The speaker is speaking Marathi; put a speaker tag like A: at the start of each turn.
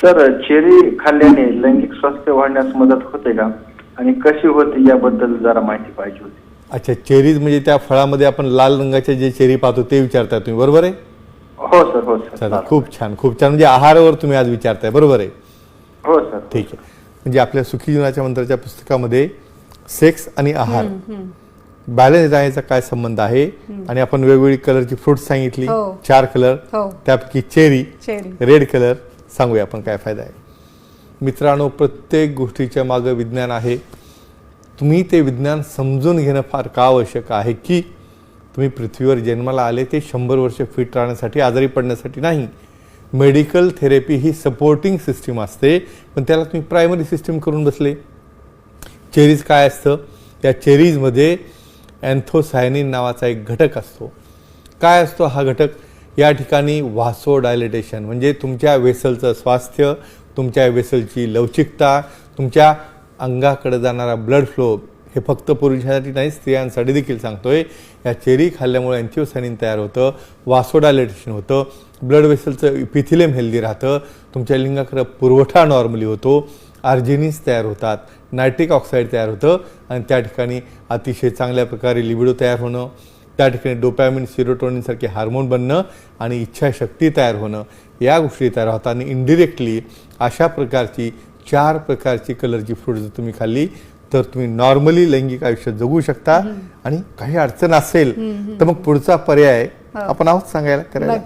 A: सर चेरी खाल्ल्याने लैंगिक स्वास्थ्य वाढण्यास मदत होते का? आणि कशी होते याबद्दल जरा माहिती पाहिजे होती.
B: अच्छा चेरीज म्हणजे त्या फळामध्ये आपण लाल रंगाचे जे चेरी पाहतो ते विचारताय तुम्ही बरोबर आहे?
A: हो सर हो सर
B: चला खूप छान खूप छान. म्हणजे आहारावर तुम्ही आज विचारताय बरोबर आहे?
A: हो सर
B: ठीक आहे. म्हणजे आपल्या सुखी जीवनाच्या मंत्राच्या पुस्तकामध्ये सेक्स आणि आहार बॅलन्स राहण्याचा काय संबंध आहे? आणि आपण वेगवेगळी कलरची फ्रुट्स सांगितली
C: हो.
B: चार कलर
C: हो.
B: त्यापैकी चेरी
C: चेरी.
B: रेड कलर सांगूया आपण काय फायदा आहे. मित्रांनो प्रत्येक गोष्टीच्या मागं विज्ञान आहे. तुम्ही ते विज्ञान समजून घेणं फार का आवश्यक आहे की तुम्ही पृथ्वीवर जन्माला आले ते शंभर वर्ष फिट राहण्यासाठी आजारी पडण्यासाठी नाही. मेडिकल थेरपी ही सपोर्टिंग सिस्टीम असते पण त्याला तुम्ही प्रायमरी सिस्टीम करून बसले. चेरीज काय असतं? या चेरीजमध्ये अँथोसायनिन नावाचा एक घटक असतो. काय असतो हा घटक? या ठिकाणी वासो डायलिटेशन म्हणजे तुमच्या वेसलचं स्वास्थ्य तुमच्या वेसलची लवचिकता तुमच्या अंगाकडे जाणारा ब्लड फ्लो हे फक्त पुरुषांसाठी नाही स्त्रियांसाठी देखील सांगतोय. या चेरी खाल्ल्यामुळे अँथिओसायनिन तयार होतं वासोडायलेटेशन होतं ब्लड वेसलचं इपिथिलेम हेल्दी राहतं तुमच्या लिंगाकडे पुरवठा नॉर्मली होतो आर्जिनिस तयार होतात नायट्रिक ऑक्साईड तयार होतं आणि त्या ठिकाणी अतिशय चांगल्या प्रकारे लिबिडो तयार होणं त्या ठिकाणी डोपॅमिन सिरोटोनिनसारखे हार्मोन बनणं आणि इच्छाशक्ती तयार होणं या गोष्टी तयार होतात. आणि इंडिरेक्टली अशा प्रकारची चार प्रकारची कलरची फ्रूट जर तुम्ही खाल्ली तर तुम्ही नॉर्मली लैंगिक आयुष्य जगू शकता आणि काही अडचण असेल तर मग पुढचा पर्याय आपण आहोत सांगायला करायला.